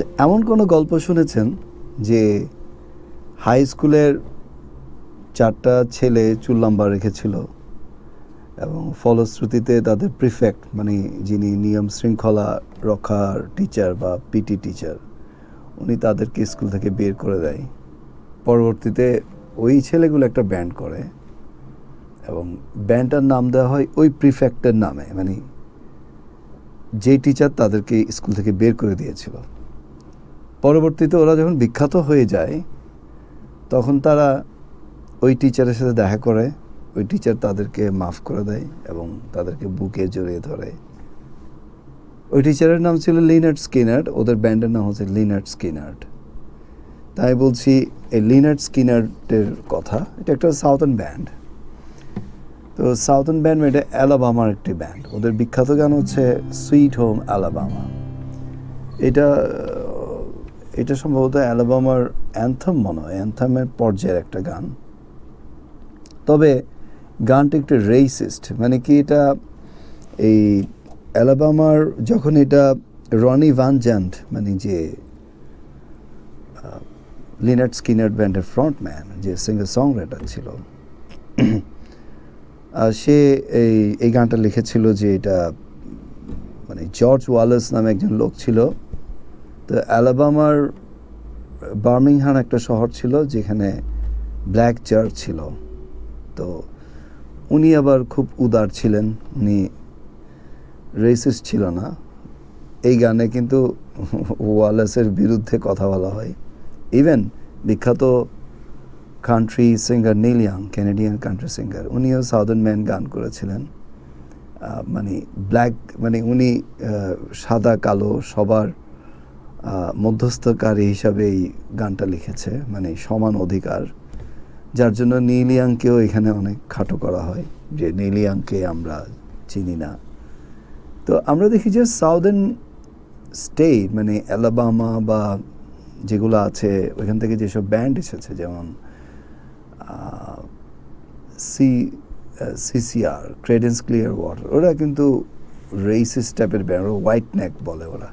আচ্ছা এমন কোনো গল্প শুনেছেন যে হাই স্কুলের চারটা ছেলে চুল লম্বা রেখেছিল এবং ফলশ্রুতিতে তাদের প্রিফেক্ট মানে যিনি নিয়ম শৃঙ্খলা রক্ষার টিচার বা পিটি টিচার উনি তাদেরকে স্কুল থেকে বের করে দেয়। পরবর্তীতে ওই ছেলেগুলো একটা ব্যান্ড করে এবং ব্যান্ডটার নাম দেওয়া হয় ওই প্রিফেক্টের নামে মানে যে টিচার তাদেরকে স্কুল থেকে বের করে দিয়েছিল। পরবর্তীতে ওরা যখন বিখ্যাত হয়ে যায়, তখন তারা ওই টিচারের সাথে দেখা করে, ওই টিচার তাদেরকে মাফ করে দেয় এবং তাদেরকে বুকে জড়িয়ে ধরে। ওই টিচারের নাম ছিল লিনার্ড স্কিনার্ড, ওদের ব্যান্ডের নাম হচ্ছে লিনার্ড স্কিনার্ড। তাই বলছি, এই লিনার্ড স্কিনার্ডের কথা, এটা একটা সাউথার্ন ব্যান্ড তো সাউথার্ন ব্যান্ড এটা অ্যালাবামার একটি ব্যান্ড ওদের বিখ্যাত গান হচ্ছে সুইট হোম অ্যালাবামা এটা এটা সম্ভবত অ্যালাবামার অ্যান্থাম মনে হয়, অ্যান্থামের পর্যায়ের একটা গান। তবে গানটা একটু রেসিস্ট মানে কি এটা এই অ্যালাবামার যখন এটা রনি ভান জ্যান্ট মানে যে লিনার্ড স্কিনার ব্যান্ডের ফ্রন্টম্যান, যে সিঙ্গার সং রাইটার ছিল সে এই এই গানটা লিখেছিল যে এটা মানে জর্জ ওয়ালেস নামে একজন লোক ছিল। তো অ্যালাবামার বার্মিংহাম একটা শহর ছিল যেখানে ব্ল্যাক চার্চ ছিল। তো উনি আবার খুব উদার ছিলেন, উনি রেসিস্ট ছিল না। এই গানে কিন্তু ওয়ালেসের বিরুদ্ধে কথা বলা হয়। ইভেন বিখ্যাত country singer Neil Young Canadian country singer উনিও সাউদার্ন ম্যান গান করেছিলেন। মানে ব্ল্যাক মানে উনি সাদা, কালো, সবার মধ্যস্থকারী হিসাবে এই গানটা লিখেছে মানে সমান অধিকার। যার জন্য নীল ইয়াংকেও এখানে অনেক খাটো করা হয়, যে নীল ইয়াংকে আমরা চিনি না। তো আমরা দেখি যে সাউদার্ন স্টেট মানে অ্যালাবামা বা যেগুলো আছে, ওইখান থেকে যেসব ব্যান্ড এসেছে, যেমন C CCR, Creedence Clearwater, ওরা কিন্তু রেসিস টাইপের ব্যান্ড হোয়াইট নেক বলে ওরা।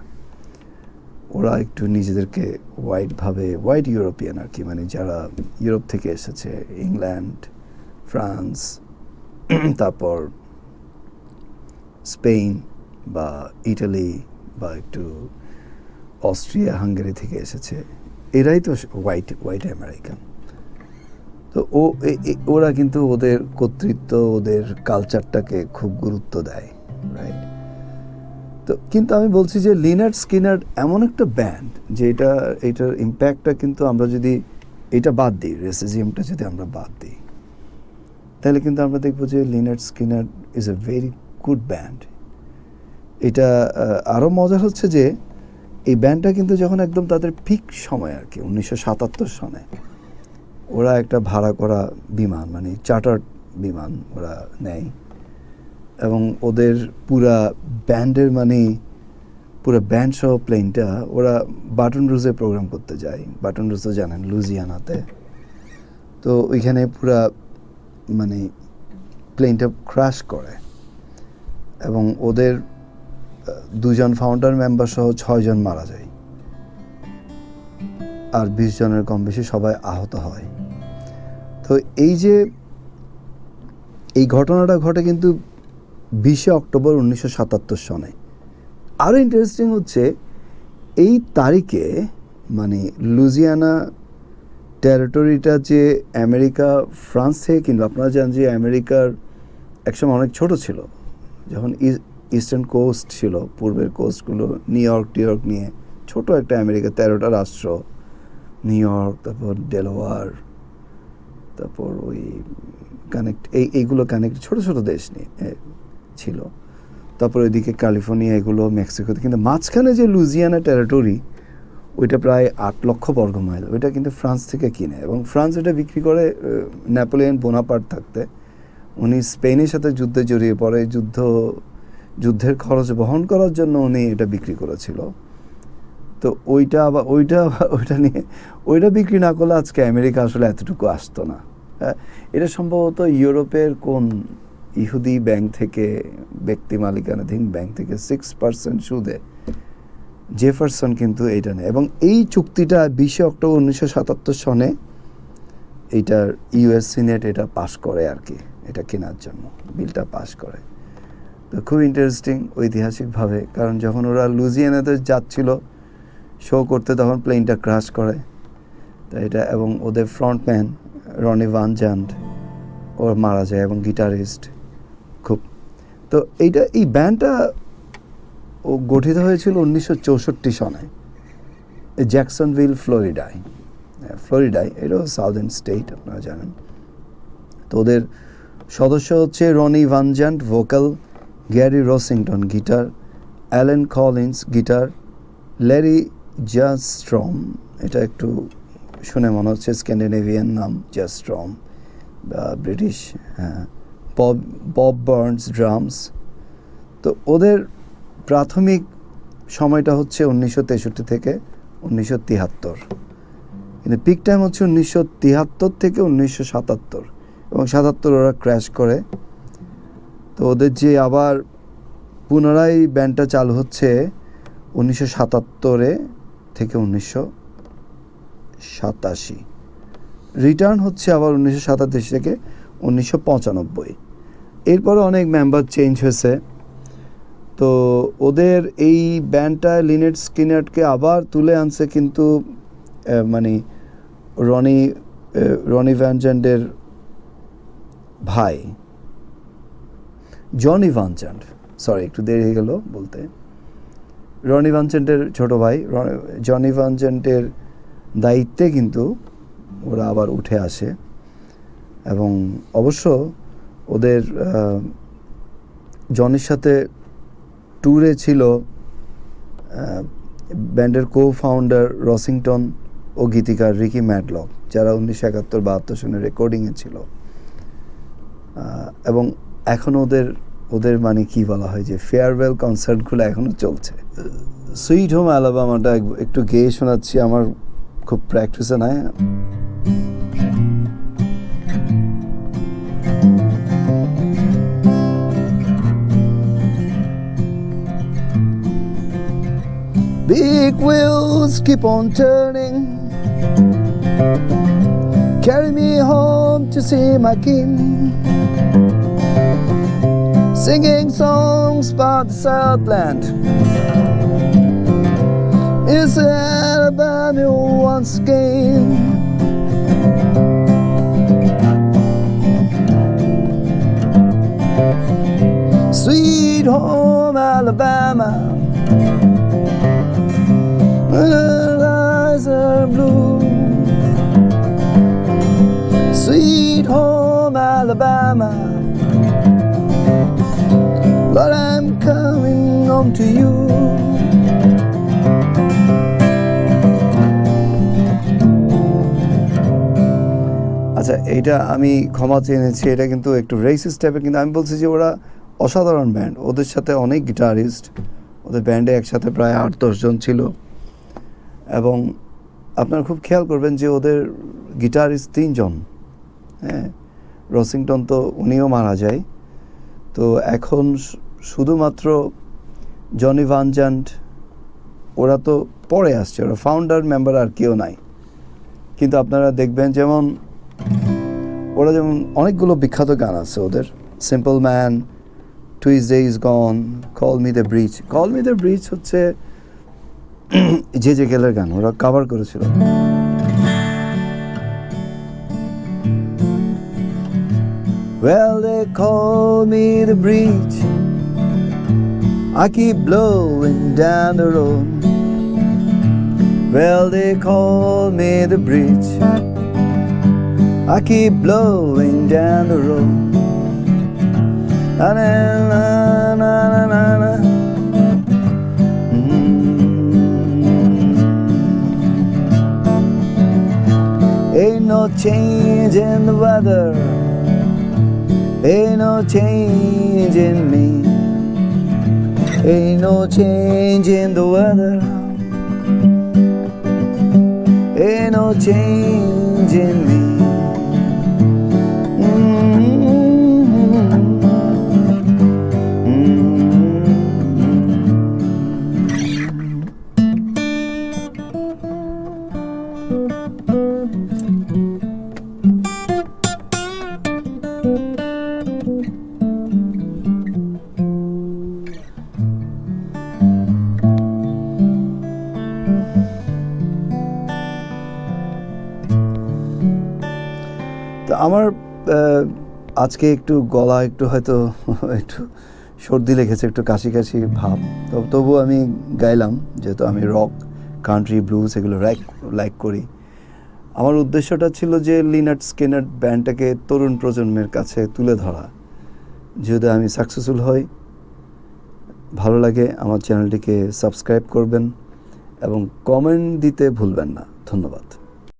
ওরা একটু নিজেদেরকে হোয়াইট ভাবে হোয়াইট ইউরোপিয়ান আর কি মানে যারা ইউরোপ থেকে এসেছে ইংল্যান্ড ফ্রান্স তারপর স্পেন বা ইটালি বা একটু অস্ট্রিয়া হাঙ্গেরি থেকে এসেছে, এরাই তো হোয়াইট হোয়াইট আমেরিকান তো ও ওরা কিন্তু ওদের কর্তৃত্ব, ওদের কালচারটাকে খুব গুরুত্ব দেয় রাইট তো কিন্তু আমি বলছি যে লিনার্ড স্কিনার এমন একটা ব্যান্ড যে এটা, এটার ইম্প্যাক্টটা কিন্তু আমরা যদি এটা বাদ দিই রেসিজিমটা যদি আমরা বাদ দিই, তাহলে কিন্তু আমরা দেখব যে Lynyrd Skynyrd is a very good band. এটা আরও মজার হচ্ছে যে এই ব্যান্ডটা কিন্তু যখন একদম তাদের পিক সময় আর কি, উনিশশো সাতাত্তর সনে, ওরা একটা ভাড়া করা বিমান মানে চার্টার্ড বিমান ওরা নেয়। এবং ওদের পুরা ব্যান্ডের মানে পুরো ব্যান্ড সহ প্লেনটা, ওরা বাটন রুজে প্রোগ্রাম করতে যায়। বাটন রুজ তো জানেন লুজিয়ানাতে তো ওইখানে পুরা মানে প্লেনটা ক্রাশ করে। এবং ওদের দুজন ফাউন্ডার মেম্বার সহ ছয়জন মারা যায়। আর বিশ জনের কম বেশি সবাই আহত হয়। তো এই যে এই ঘটনাটা ঘটে কিন্তু বিশে অক্টোবর উনিশশো সাতাত্তর সনে। আরও ইন্টারেস্টিং হচ্ছে, এই তারিখে মানে লুজিয়ানা টেরিটরিটা যে আমেরিকা, ফ্রান্স থেকে আপনারা জানেন যে আমেরিকার একসময় অনেক ছোট ছিল। যখন ইস্টার্ন কোস্ট ছিল, পূর্বের কোস্টগুলো নিউ ইয়র্ক, টিউ ইয়র্ক নিয়ে ছোট একটা আমেরিকা, তেরোটা রাষ্ট্র, নিউ ইয়র্ক, তারপর ডেলোয়ার, তারপর ওই কানেক্ট এই, এইগুলো কানেক্ট ছোট ছোট দেশ নিয়ে ছিল। তারপর ওইদিকে ক্যালিফোর্নিয়া এগুলো মেক্সিকোতে। কিন্তু মাঝখানে যে লুজিয়ানা টেরিটরি ওইটা প্রায় আট লক্ষ বর্গ মাইল। ওইটা কিন্তু ফ্রান্স থেকে কিনে এবং ফ্রান্স এটা বিক্রি করে নেপোলিয়ন বোনাপার্ট থাকতে। উনি স্পেনের সাথে যুদ্ধে জড়িয়ে পড়ে যুদ্ধ যুদ্ধের খরচ বহন করার জন্য উনি এটা বিক্রি করেছিল। তো ওইটা আবার ওইটা ওইটা নিয়ে ওইটা বিক্রি না করলে আজকে আমেরিকা আসলে এতটুকু আসতো না। হ্যাঁ, এটা সম্ভবত ইউরোপের কোন ইহুদি ব্যাংক থেকে, ব্যক্তি মালিকানাধীন ব্যাংক থেকে সিক্স পার্সেন্ট সুদে জেফারসন কিন্তু এইটা নেয়। এবং এই চুক্তিটা বিশে অক্টোবর উনিশশো সাতাত্তর সনে এইটার ইউএস সিনেট এটা পাশ করে আর কি, এটা কেনার জন্য, বিলটা পাশ করে। তো খুব ইন্টারেস্টিং ঐতিহাসিকভাবে, কারণ যখন ওরা লুজিয়ানাতে যাচ্ছিল শো করতে তখন প্লেনটা ক্রাশ করে। তো এটা, এবং ওদের ফ্রন্টম্যান রনি ভান জান্ড ওর মারা যায়, এবং গিটারিস্ট তো এইটা, এই ব্যান্ডটা ও গঠিত হয়েছিল উনিশশো চৌষট্টি সনে জ্যাকসনভিল, ফ্লোরিডায়। ফ্লোরিডায়, এটাও সাউদার্ন স্টেট, আপনারা জানেন। তো ওদের সদস্য হচ্ছে Ronnie Van Zant vocal, Gary Rossington guitar, Allen Collins guitar, Larry Junstrom, এটা একটু শুনে মনে হচ্ছে স্ক্যান্ডিনেভিয়ান নাম, জাস্ট্রম ব্রিটিশ হ্যাঁ। বব বব বার্নস ড্রামস তো ওদের প্রাথমিক সময়টা হচ্ছে উনিশশো তেষট্টি থেকে উনিশশো তিয়াত্তর। কিন্তু পিক টাইম হচ্ছে উনিশশো তিয়াত্তর থেকে উনিশশো সাতাত্তর এবং সাতাত্তর ওরা ক্র্যাশ করে। তো ওদের যে আবার পুনরায় ব্যান্ডটা চালু হচ্ছে উনিশশো সাতাত্তরে থেকে উনিশশো সাতাশি। রিটার্ন হচ্ছে আবার উনিশশো সাতাশি থেকে উনিশশো পঁচানব্বই। এরপরে অনেক মেম্বার চেঞ্জ হয়েছে। তো ওদের এই ব্যান্ডটা লিনেট স্কিনারকে আবার তুলে আনছে কিন্তু মানে রনি রনি ভ্যানজান্ডের ভাই। জনি ভানচান্ড সরি একটু দেরি হয়ে গেল বলতে। রনি ভানচান্ডের ছোট ভাই জনি ভানচান্ডের দায়িত্বে কিন্তু ওরা আবার উঠে আসে। এবং অবশ্য ওদের জনের সাথে ট্যুরে ছিল ব্যান্ডের কো ফাউন্ডার রসিংটন ও গীতিকার রিকি ম্যাডলক যারা উনিশশো একাত্তর বাহাত্তর সনে রেকর্ডিংয়ে ছিল। এবং এখন ওদের ওদের মানে কি বলা হয় যে ফেয়ারওয়েল কনসার্টগুলো এখনও চলছে। সুইট হোম অ্যালবামাটা একটু গেয়ে শোনাচ্ছি, আমার খুব প্র্যাকটিসে নাই। Big wheels keep on turning. Carry me home to see my king. Singing songs about the Southland. Is Alabama once again? Sweet home Alabama. Her eyes are blue. Sweet home, Alabama. But I'm coming home to you. আচ্ছা এইটা আমি ক্ষমা চেয়ে নিচ্ছি, এটা কিন্তু একটু রেসিস টাইপের কিন্তু আমি বলছি যে ওরা অসাধারণ ব্যান্ড ওদের সাথে অনেক গিটারিস্ট ওদের ব্যান্ডে একসাথে প্রায় আট দশজন ছিল এবং আপনারা খুব খেয়াল করবেন যে ওদের গিটারিস্ট তিনজন হ্যাঁ? রসিংটন তো উনিও মারা যায়। তো এখন শুধুমাত্র জনি ভানজান্ট, ওরা তো পরে আসছে, ওরা ফাউন্ডার মেম্বার আর কেউ নাই। কিন্তু আপনারা দেখবেন যেমন, ওরা যেমন অনেকগুলো বিখ্যাত গান আছে ওদের। Simple Man Tuesday is gone call me the breeze call me the breeze হচ্ছে যে যে গেলের গান ওরা কভার করেছিল Well, they call me the breeze. I keep blowing down the road. Well, they call me the bridge. I keep blowing down the road. Na na na na. Change in the weather. Ain't no change in me. Ain't no change in the weather. Ain't no change in me. আমার আজকে একটু গলা একটু হয়তো একটু সর্দি লেগেছে, একটু কাশি কাশি ভাব তবু আমি গাইলাম, যেহেতু আমি রক কান্ট্রি ব্লুজ এগুলো লাইক লাইক করি। আমার উদ্দেশ্যটা ছিল যে লিনার্ড স্কেনার ব্যান্ডটাকে তরুণ প্রজন্মের কাছে তুলে ধরা। যদি আমি সাকসেসফুল হই, ভালো লাগে, আমার চ্যানেলটিকে সাবস্ক্রাইব করবেন এবং কমেন্ট দিতে ভুলবেন না। ধন্যবাদ।